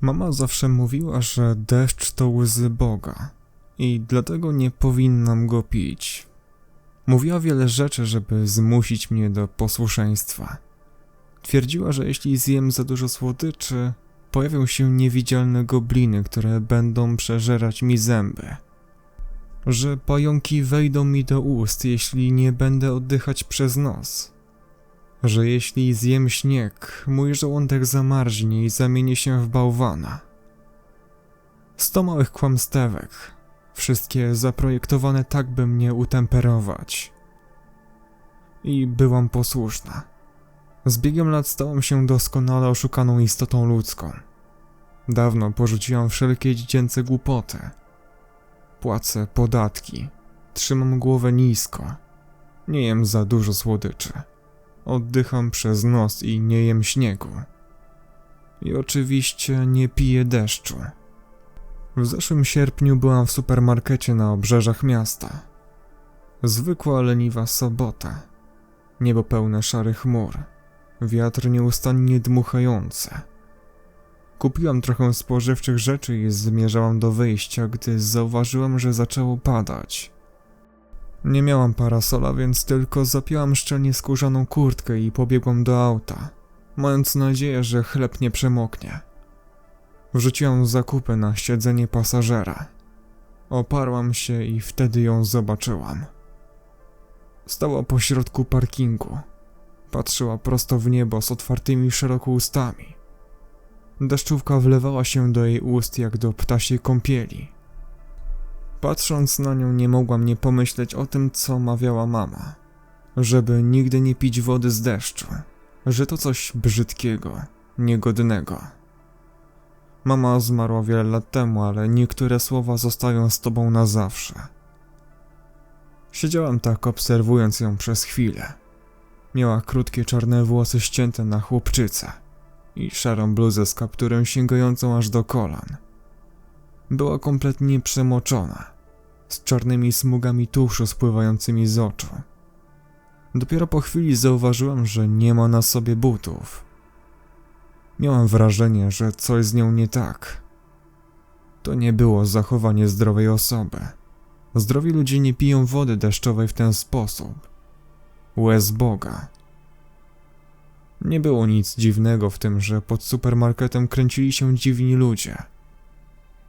Mama zawsze mówiła, że deszcz to łzy Boga i dlatego nie powinnam go pić. Mówiła wiele rzeczy, żeby zmusić mnie do posłuszeństwa. Twierdziła, że jeśli zjem za dużo słodyczy, pojawią się niewidzialne gobliny, które będą przeżerać mi zęby. Że pająki wejdą mi do ust, jeśli nie będę oddychać przez nos. Że jeśli zjem śnieg, mój żołądek zamarznie i zamieni się w bałwana. Sto małych kłamstewek, wszystkie zaprojektowane tak, by mnie utemperować. I byłam posłuszna. Z biegiem lat stałam się doskonale oszukaną istotą ludzką. Dawno porzuciłam wszelkie dziecięce głupoty. Płacę podatki, trzymam głowę nisko, nie jem za dużo słodyczy, oddycham przez nos i nie jem śniegu. I oczywiście nie piję deszczu. W zeszłym sierpniu byłam w supermarkecie na obrzeżach miasta. Zwykła leniwa sobota. Niebo pełne szarych chmur. Wiatr nieustannie dmuchający. Kupiłam trochę spożywczych rzeczy i zmierzałam do wyjścia, gdy zauważyłam, że zaczęło padać. Nie miałam parasola, więc tylko zapiłam szczelnie skórzaną kurtkę i pobiegłam do auta, mając nadzieję, że chleb nie przemoknie. Wrzuciłam zakupy na siedzenie pasażera. Oparłam się i wtedy ją zobaczyłam. Stała pośrodku parkingu. Patrzyła prosto w niebo z otwartymi szeroko ustami. Deszczówka wlewała się do jej ust jak do ptasiej kąpieli. Patrząc na nią nie mogłam nie pomyśleć o tym, co mawiała mama. Żeby nigdy nie pić wody z deszczu. Że to coś brzydkiego, niegodnego. Mama zmarła wiele lat temu, ale niektóre słowa zostają z tobą na zawsze. Siedziałam tak, obserwując ją przez chwilę. Miała krótkie czarne włosy ścięte na chłopczyce i szarą bluzę z kapturem sięgającą aż do kolan. Była kompletnie przemoczona, z czarnymi smugami tuszu spływającymi z oczu. Dopiero po chwili zauważyłam, że nie ma na sobie butów. Miałam wrażenie, że coś z nią nie tak. To nie było zachowanie zdrowej osoby. Zdrowi ludzie nie piją wody deszczowej w ten sposób. Łez Boga. Nie było nic dziwnego w tym, że pod supermarketem kręcili się dziwni ludzie.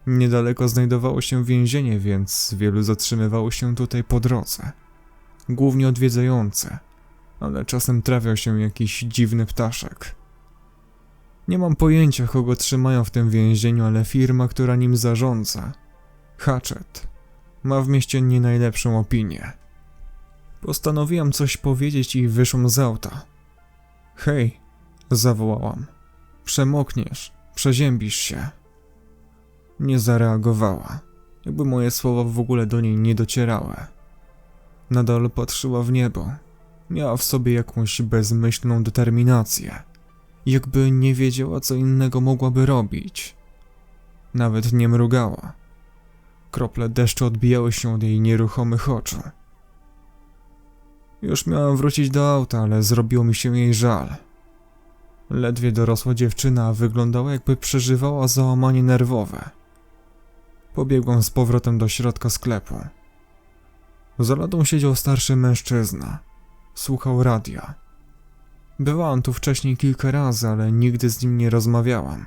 Niedaleko znajdowało się więzienie, więc wielu zatrzymywało się tutaj po drodze. Głównie odwiedzające, ale czasem trafiał się jakiś dziwny ptaszek. Nie mam pojęcia, kogo trzymają w tym więzieniu, ale firma, która nim zarządza, Hatchet, ma w mieście nie najlepszą opinię. Postanowiłam coś powiedzieć i wyszłam z auta. Hej, zawołałam. Przemokniesz, przeziębisz się. Nie zareagowała, jakby moje słowa w ogóle do niej nie docierały. Nadal patrzyła w niebo. Miała w sobie jakąś bezmyślną determinację. Jakby nie wiedziała, co innego mogłaby robić. Nawet nie mrugała. Krople deszczu odbijały się od jej nieruchomych oczu. Już miałam wrócić do auta, ale zrobiło mi się jej żal. Ledwie dorosła dziewczyna wyglądała jakby przeżywała załamanie nerwowe. Pobiegłam z powrotem do środka sklepu. Za ladą siedział starszy mężczyzna. Słuchał radia. Byłam tu wcześniej kilka razy, ale nigdy z nim nie rozmawiałam.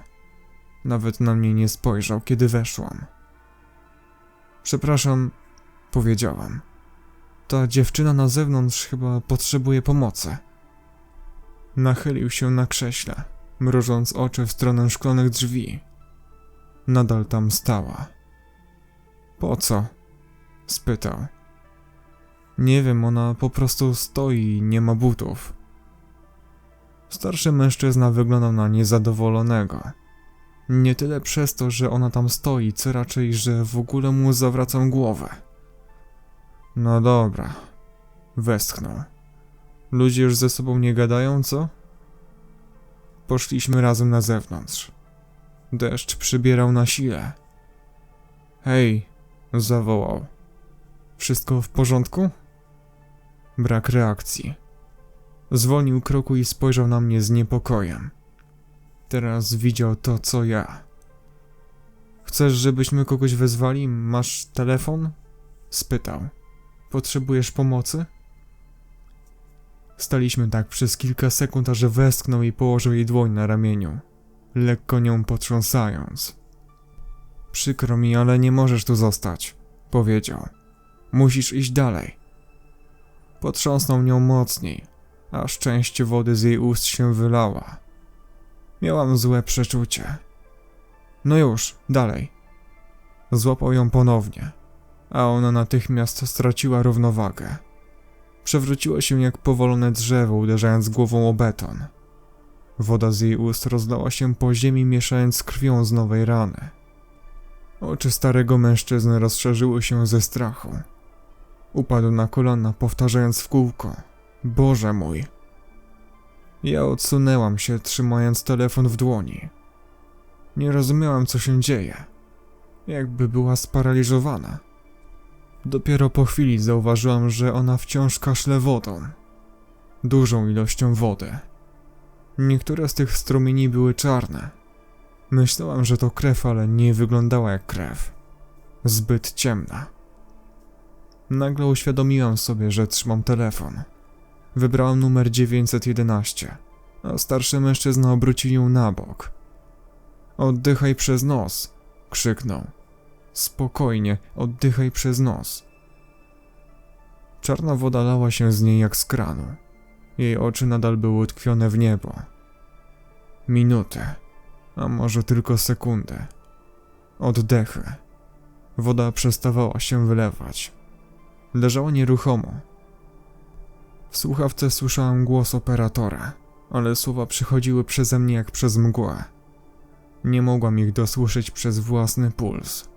Nawet na mnie nie spojrzał, kiedy weszłam. Przepraszam, powiedziałam. Ta dziewczyna na zewnątrz chyba potrzebuje pomocy. Nachylił się na krześle, mrużąc oczy w stronę szklonych drzwi. Nadal tam stała. Po co? spytał. Nie wiem, ona po prostu stoi i nie ma butów. Starszy mężczyzna wyglądał na niezadowolonego. Nie tyle przez to, że ona tam stoi, co raczej, że w ogóle mu zawracam głowę. No dobra, westchnął. Ludzie już ze sobą nie gadają, co? Poszliśmy razem na zewnątrz. Deszcz przybierał na sile. Hej, zawołał. Wszystko w porządku? Brak reakcji. Zwolnił kroku i spojrzał na mnie z niepokojem. Teraz widział to, co ja. Chcesz, żebyśmy kogoś wezwali? Masz telefon? Spytał. Potrzebujesz pomocy? Staliśmy tak przez kilka sekund, aż westchnął i położył jej dłoń na ramieniu, lekko nią potrząsając. Przykro mi, ale nie możesz tu zostać, powiedział. Musisz iść dalej. Potrząsnął nią mocniej, aż część wody z jej ust się wylała. Miałam złe przeczucie. No już, dalej. Złapał ją ponownie, a ona natychmiast straciła równowagę. Przewróciła się jak powolone drzewo, uderzając głową o beton. Woda z jej ust rozlała się po ziemi, mieszając z krwią z nowej rany. Oczy starego mężczyzny rozszerzyły się ze strachu. Upadł na kolana, powtarzając w kółko: Boże mój! Ja odsunęłam się, trzymając telefon w dłoni. Nie rozumiałam, co się dzieje. Jakby była sparaliżowana. Dopiero po chwili zauważyłam, że ona wciąż kaszle wodą. Dużą ilością wody. Niektóre z tych strumieni były czarne. Myślałam, że to krew, ale nie wyglądała jak krew. Zbyt ciemna. Nagle uświadomiłam sobie, że trzymam telefon. Wybrałam numer 911, a starszy mężczyzna obrócił ją na bok. Oddychaj przez nos, krzyknął. Spokojnie, oddychaj przez nos. Czarna woda lała się z niej jak z kranu. Jej oczy nadal były utkwione w niebo. Minuty, a może tylko sekundy. Oddechy. Woda przestawała się wylewać. Leżała nieruchomo. W słuchawce słyszałem głos operatora, ale słowa przychodziły przeze mnie jak przez mgłę. Nie mogłam ich dosłyszeć przez własny puls.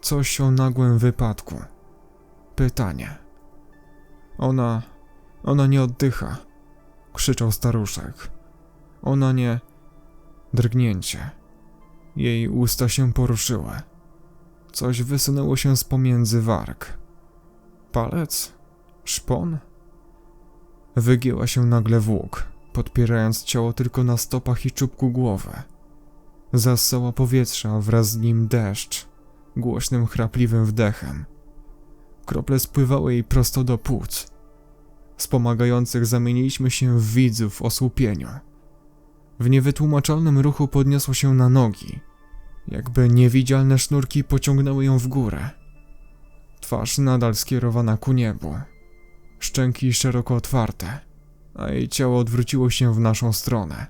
Coś o nagłym wypadku. Pytanie. Ona. Ona nie oddycha. Krzyczał staruszek. Ona nie. Drgnięcie. Jej usta się poruszyły. Coś wysunęło się z pomiędzy warg. Palec? Szpon? Wygięła się nagle w łuk, podpierając ciało tylko na stopach i czubku głowy. Zassała powietrza, wraz z nim deszcz, głośnym, chrapliwym wdechem. Krople spływały jej prosto do płuc. Wspomagających zamieniliśmy się w widzów w osłupieniu. W niewytłumaczalnym ruchu podniosła się na nogi, jakby niewidzialne sznurki pociągnęły ją w górę. Twarz nadal skierowana ku niebu, szczęki szeroko otwarte, a jej ciało odwróciło się w naszą stronę.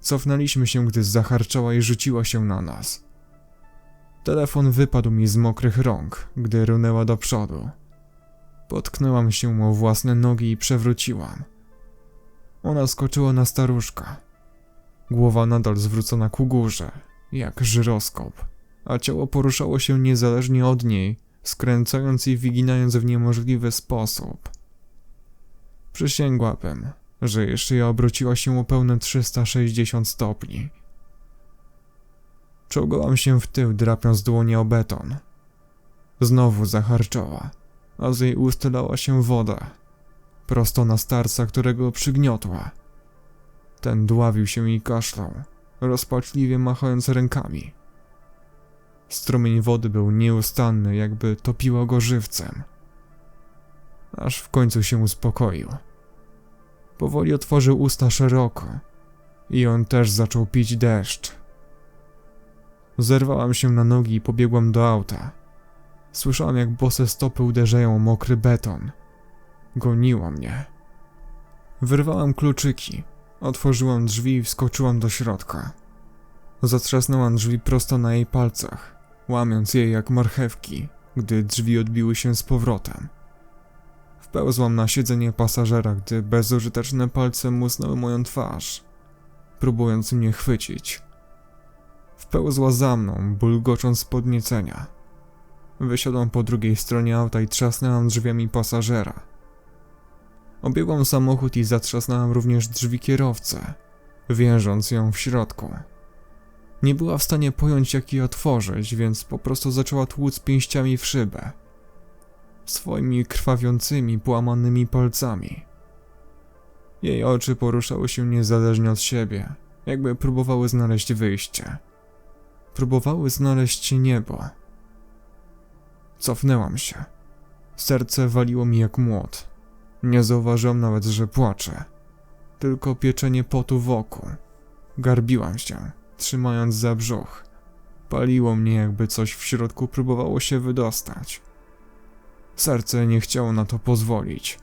Cofnęliśmy się, gdy zacharczała i rzuciła się na nas. Telefon wypadł mi z mokrych rąk, gdy runęła do przodu. Potknęłam się o własne nogi i przewróciłam. Ona skoczyła na staruszka. Głowa nadal zwrócona ku górze, jak żyroskop, a ciało poruszało się niezależnie od niej, skręcając i wyginając w niemożliwy sposób. Przysięgłabym, że jeszcze ja obróciła się o pełne 360 stopni. Czołgałam się w tył, drapiąc dłonie o beton. Znowu zacharczała, a z jej ust lała się woda, prosto na starca, którego przygniotła. Ten dławił się i kaszlał, rozpaczliwie machając rękami. Strumień wody był nieustanny, jakby topiło go żywcem. Aż w końcu się uspokoił. Powoli otworzył usta szeroko i on też zaczął pić deszcz. Zerwałam się na nogi i pobiegłam do auta. Słyszałam, jak bose stopy uderzają o mokry beton. Goniło mnie. Wyrwałam kluczyki, otworzyłam drzwi i wskoczyłam do środka. Zatrzasnęłam drzwi prosto na jej palcach, łamiąc je jak marchewki, gdy drzwi odbiły się z powrotem. Wpełzłam na siedzenie pasażera, gdy bezużyteczne palce musnęły moją twarz, próbując mnie chwycić. Wpełzła za mną, bulgocząc z podniecenia. Wysiadłam po drugiej stronie auta i trzasnęłam drzwiami pasażera. Obiegłam samochód i zatrzasnęłam również drzwi kierowcy, więżąc ją w środku. Nie była w stanie pojąć, jak je otworzyć, więc po prostu zaczęła tłuc pięściami w szybę. Swoimi krwawiącymi, połamanymi palcami. Jej oczy poruszały się niezależnie od siebie, jakby próbowały znaleźć wyjście. próbowały znaleźć niebo. Cofnęłam się. Serce waliło mi jak młot. Nie zauważyłam nawet, że płaczę. Tylko pieczenie potu wokół. Garbiłam się, trzymając za brzuch. Paliło mnie, jakby coś w środku próbowało się wydostać. Serce nie chciało na to pozwolić.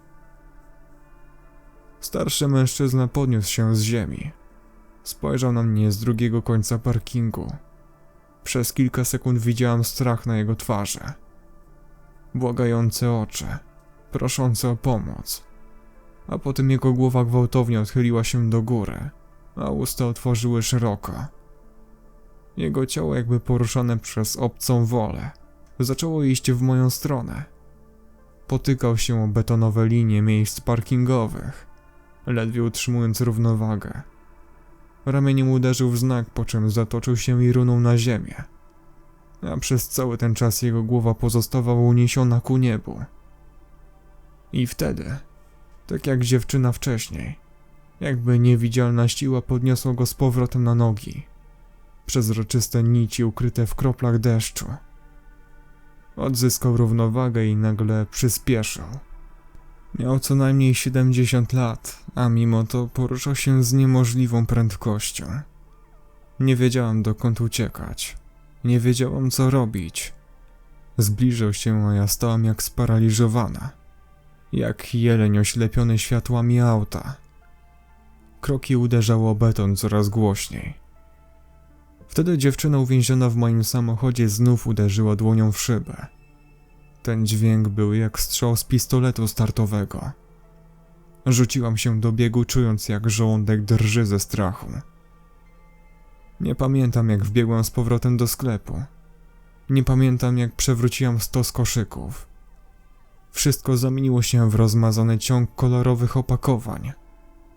Starszy mężczyzna podniósł się z ziemi. Spojrzał na mnie z drugiego końca parkingu. Przez kilka sekund widziałam strach na jego twarzy. Błagające oczy, proszące o pomoc. A potem jego głowa gwałtownie odchyliła się do góry, a usta otworzyły szeroko. Jego ciało, jakby poruszane przez obcą wolę, zaczęło iść w moją stronę. Potykał się o betonowe linie miejsc parkingowych, ledwie utrzymując równowagę. Ramieniem uderzył w znak, po czym zatoczył się i runął na ziemię. A przez cały ten czas jego głowa pozostawała uniesiona ku niebu. I wtedy, tak jak dziewczyna wcześniej, jakby niewidzialna siła podniosła go z powrotem na nogi. Przezroczyste nici ukryte w kroplach deszczu. Odzyskał równowagę i nagle przyspieszył. Miał co najmniej 70 lat, a mimo to poruszał się z niemożliwą prędkością. Nie wiedziałam dokąd uciekać. Nie wiedziałam co robić. Zbliżył się, a ja stałam jak sparaliżowana. Jak jeleń oślepiony światłami auta. Kroki uderzały o beton coraz głośniej. Wtedy dziewczyna uwięziona w moim samochodzie znów uderzyła dłonią w szybę. Ten dźwięk był jak strzał z pistoletu startowego. Rzuciłam się do biegu, czując jak żołądek drży ze strachu. Nie pamiętam, jak wbiegłam z powrotem do sklepu. Nie pamiętam, jak przewróciłam stos koszyków. Wszystko zamieniło się w rozmazany ciąg kolorowych opakowań,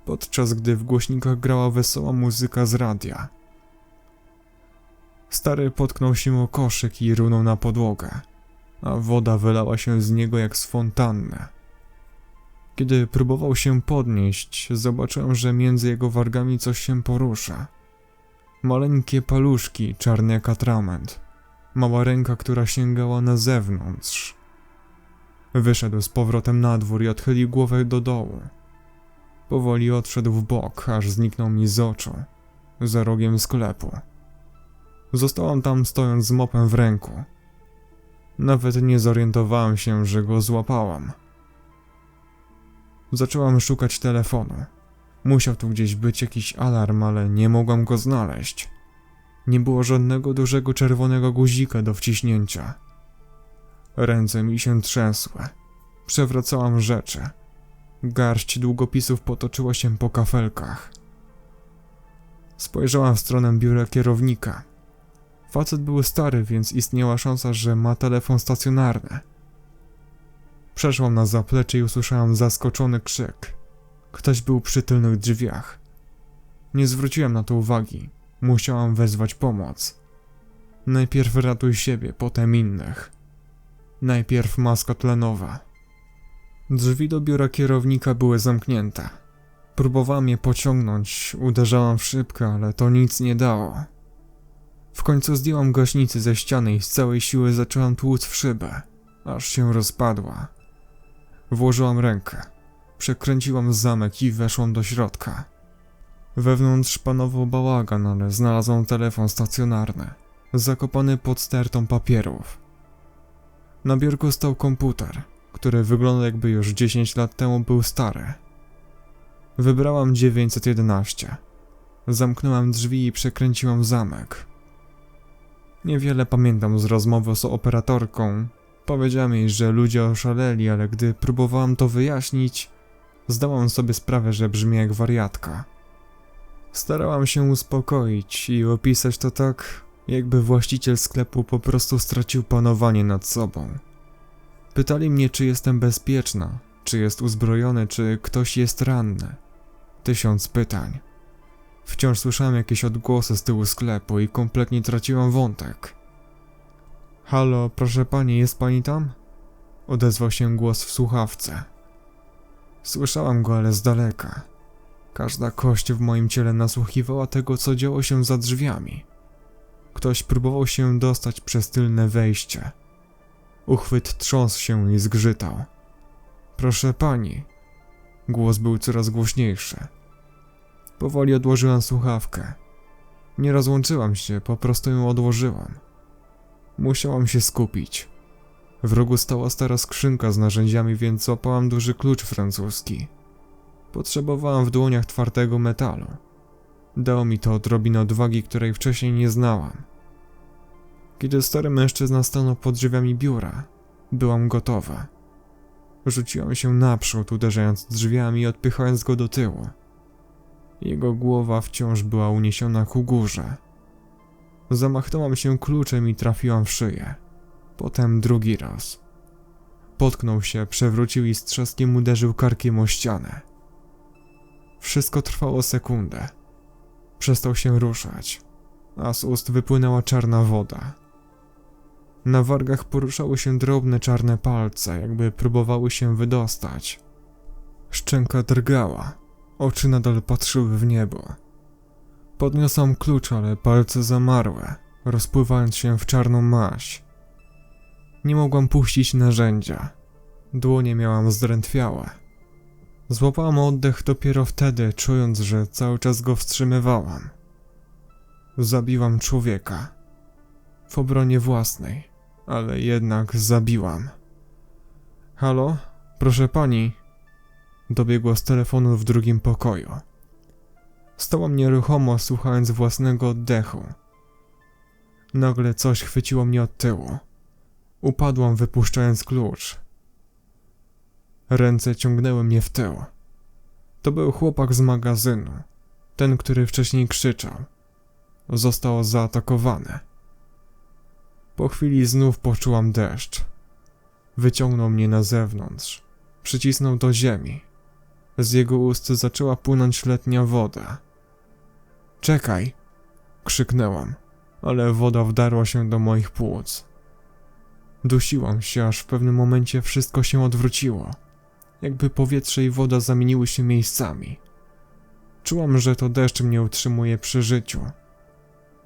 podczas gdy w głośnikach grała wesoła muzyka z radia. Stary potknął się o koszyk i runął na podłogę, a woda wylała się z niego jak z fontanny. Kiedy próbował się podnieść, zobaczyłem, że między jego wargami coś się porusza. Maleńkie paluszki, czarny jak atrament. Mała ręka, która sięgała na zewnątrz. Wyszedł z powrotem na dwór i odchylił głowę do dołu. Powoli odszedł w bok, aż zniknął mi z oczu, za rogiem sklepu. Zostałam tam stojąc z mopem w ręku. Nawet nie zorientowałem się, że go złapałam. Zaczęłam szukać telefonu. Musiał tu gdzieś być jakiś alarm, ale nie mogłam go znaleźć. Nie było żadnego dużego czerwonego guzika do wciśnięcia. Ręce mi się trzęsły. Przewracałam rzeczy. Garść długopisów potoczyła się po kafelkach. Spojrzałam w stronę biura kierownika. Facet był stary, więc istniała szansa, że ma telefon stacjonarny. Przeszłam na zaplecze i usłyszałam zaskoczony krzyk. Ktoś był przy tylnych drzwiach. Nie zwróciłem na to uwagi. Musiałam wezwać pomoc. Najpierw ratuj siebie, potem innych. Najpierw maska tlenowa. Drzwi do biura kierownika były zamknięte. Próbowałam je pociągnąć, uderzałam w szybkę, ale to nic nie dało. W końcu zdjęłam gaśnicy ze ściany i z całej siły zaczęłam tłuc w szybę, aż się rozpadła. Włożyłam rękę, przekręciłam zamek i weszłam do środka. Wewnątrz panował bałagan, ale znalazłam telefon stacjonarny, zakopany pod stertą papierów. Na biurku stał komputer, który wyglądał jakby już 10 lat temu był stary. Wybrałam 911. Zamknęłam drzwi i przekręciłam zamek. Niewiele pamiętam z rozmowy z operatorką. Powiedziała mi, że ludzie oszaleli, ale gdy próbowałam to wyjaśnić, zdałam sobie sprawę, że brzmi jak wariatka. Starałam się uspokoić i opisać to tak, jakby właściciel sklepu po prostu stracił panowanie nad sobą. Pytali mnie, czy jestem bezpieczna, czy jest uzbrojony, czy ktoś jest ranny. Tysiąc pytań. Wciąż słyszałem jakieś odgłosy z tyłu sklepu i kompletnie traciłam wątek. Halo, proszę pani, jest pani tam? Odezwał się głos w słuchawce. Słyszałam go, ale z daleka. Każda kość w moim ciele nasłuchiwała tego, co działo się za drzwiami. Ktoś próbował się dostać przez tylne wejście. Uchwyt trząsł się i zgrzytał. Proszę pani. Głos był coraz głośniejszy. Powoli odłożyłam słuchawkę. Nie rozłączyłam się, po prostu ją odłożyłam. Musiałam się skupić. W rogu stała stara skrzynka z narzędziami, więc złapałam duży klucz francuski. Potrzebowałam w dłoniach twardego metalu. Dało mi to odrobinę odwagi, której wcześniej nie znałam. Kiedy stary mężczyzna stanął pod drzwiami biura, byłam gotowa. Rzuciłam się naprzód, uderzając drzwiami i odpychając go do tyłu. Jego głowa wciąż była uniesiona ku górze. Zamachnęłam się kluczem i trafiłam w szyję. Potem drugi raz. Potknął się, przewrócił i z trzaskiem uderzył karkiem o ścianę. Wszystko trwało sekundę. Przestał się ruszać, a z ust wypłynęła czarna woda. Na wargach poruszały się drobne czarne palce, jakby próbowały się wydostać. Szczęka drgała, oczy nadal patrzyły w niebo. Podniosłam klucz, ale palce zamarłe, rozpływając się w czarną maź. Nie mogłam puścić narzędzia. Dłonie miałam zdrętwiałe. Złapałam oddech dopiero wtedy, czując, że cały czas go wstrzymywałam. Zabiłam człowieka. W obronie własnej, ale jednak zabiłam. Halo? Proszę pani. Dobiegło z telefonu w drugim pokoju. Stałam nieruchomo, słuchając własnego oddechu. Nagle coś chwyciło mnie od tyłu. Upadłam, wypuszczając klucz. Ręce ciągnęły mnie w tył. To był chłopak z magazynu, ten, który wcześniej krzyczał. Został zaatakowany. Po chwili znów poczułam deszcz. Wyciągnął mnie na zewnątrz, przycisnął do ziemi. Z jego ust zaczęła płynąć letnia woda. Czekaj! krzyknęłam, ale woda wdarła się do moich płuc. Dusiłam się, aż w pewnym momencie wszystko się odwróciło. Jakby powietrze i woda zamieniły się miejscami. Czułam, że to deszcz mnie utrzymuje przy życiu.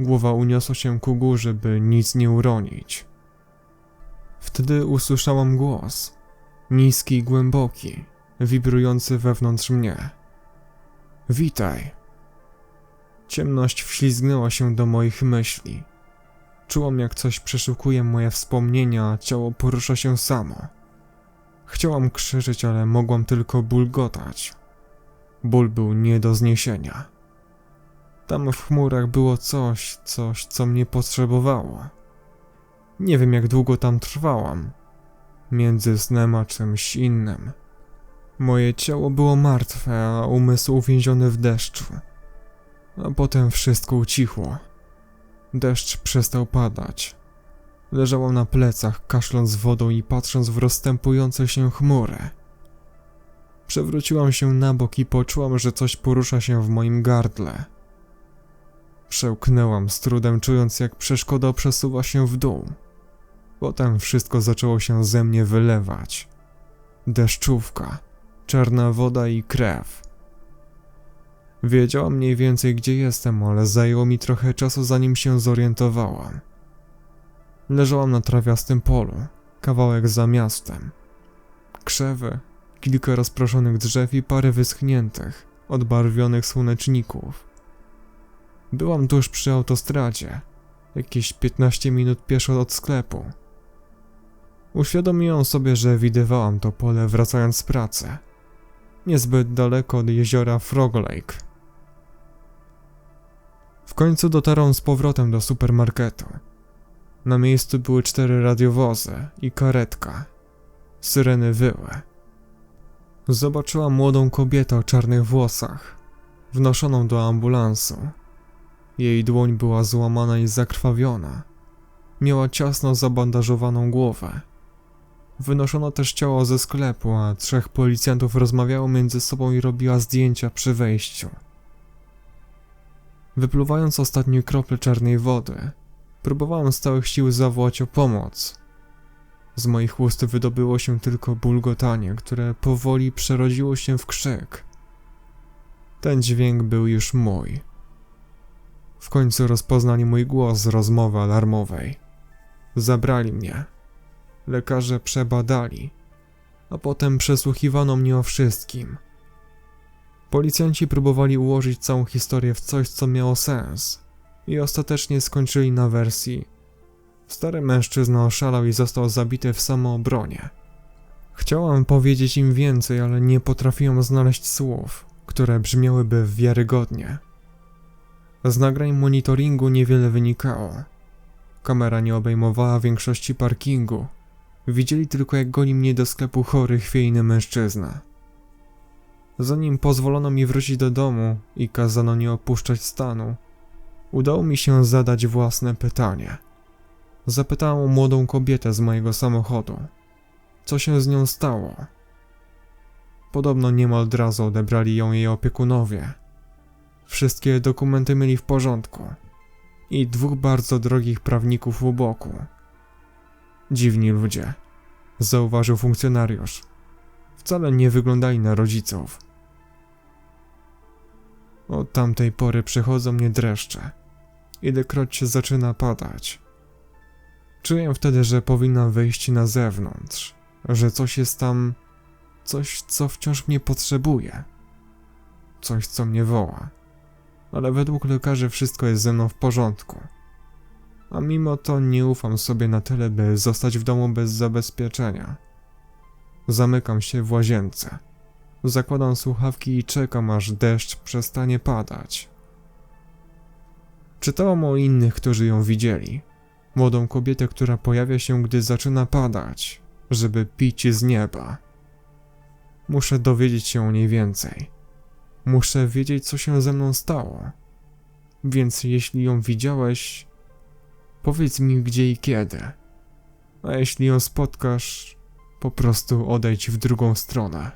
Głowa uniosła się ku górze, by nic nie uronić. Wtedy usłyszałam głos. Niski i głęboki, wibrujący wewnątrz mnie. Witaj. Ciemność wślizgnęła się do moich myśli. Czułam, jak coś przeszukuje moje wspomnienia, a ciało porusza się samo. Chciałam krzyczeć, ale mogłam tylko bulgotać. Ból był nie do zniesienia. Tam w chmurach było coś, coś, co mnie potrzebowało. Nie wiem, jak długo tam trwałam. Między snem a czymś innym. Moje ciało było martwe, a umysł uwięziony w deszczu. A potem wszystko ucichło. Deszcz przestał padać. Leżałam na plecach, kaszląc wodą i patrząc w rozstępujące się chmury. Przewróciłam się na bok i poczułam, że coś porusza się w moim gardle. Przełknęłam z trudem, czując jak przeszkoda przesuwa się w dół. Potem wszystko zaczęło się ze mnie wylewać. Deszczówka, czarna woda i krew. Wiedziałam mniej więcej gdzie jestem, ale zajęło mi trochę czasu zanim się zorientowałam. Leżałam na trawiastym polu, kawałek za miastem. Krzewy, kilka rozproszonych drzew i parę wyschniętych, odbarwionych słoneczników. Byłam tuż przy autostradzie, jakieś 15 minut pieszo od sklepu. Uświadomiłam sobie, że widywałam to pole wracając z pracy. Niezbyt daleko od jeziora Frog Lake. W końcu dotarłam z powrotem do supermarketu. Na miejscu były cztery radiowozy i karetka. Syreny wyły. Zobaczyłam młodą kobietę o czarnych włosach, wnoszoną do ambulansu. Jej dłoń była złamana i zakrwawiona. Miała ciasno zabandażowaną głowę. Wynoszono też ciało ze sklepu, a trzech policjantów rozmawiało między sobą i robiła zdjęcia przy wejściu. Wypluwając ostatnie krople czarnej wody, próbowałem z całych sił zawołać o pomoc. Z moich ust wydobyło się tylko bulgotanie, które powoli przerodziło się w krzyk. Ten dźwięk był już mój. W końcu rozpoznali mój głos z rozmowy alarmowej. Zabrali mnie. Lekarze przebadali, a potem przesłuchiwano mnie o wszystkim. Policjanci próbowali ułożyć całą historię w coś, co miało sens, i ostatecznie skończyli na wersji: Stary mężczyzna oszalał i został zabity w samoobronie. Chciałam powiedzieć im więcej, ale nie potrafiłam znaleźć słów, które brzmiałyby wiarygodnie. Z nagrań monitoringu niewiele wynikało. Kamera nie obejmowała większości parkingu. Widzieli tylko, jak goni mnie do sklepu chory, chwiejny mężczyzna. Zanim pozwolono mi wrócić do domu i kazano nie opuszczać stanu, udało mi się zadać własne pytanie. Zapytałem o młodą kobietę z mojego samochodu. Co się z nią stało? Podobno niemal od razu odebrali ją jej opiekunowie. Wszystkie dokumenty mieli w porządku i dwóch bardzo drogich prawników u boku. Dziwni ludzie, zauważył funkcjonariusz. Wcale nie wyglądali na rodziców. Od tamtej pory przechodzą mnie dreszcze. Ilekroć zaczyna padać. Czuję wtedy, że powinna wyjść na zewnątrz, że coś jest tam, coś, co wciąż mnie potrzebuje, coś, co mnie woła. Ale według lekarzy wszystko jest ze mną w porządku. A mimo to nie ufam sobie na tyle, by zostać w domu bez zabezpieczenia. Zamykam się w łazience. Zakładam słuchawki i czekam, aż deszcz przestanie padać. Czytałam o innych, którzy ją widzieli. Młodą kobietę, która pojawia się, gdy zaczyna padać, żeby pić z nieba. Muszę dowiedzieć się o niej więcej. Muszę wiedzieć, co się ze mną stało. Więc jeśli ją widziałeś, powiedz mi gdzie i kiedy. A jeśli ją spotkasz, po prostu odejdź w drugą stronę.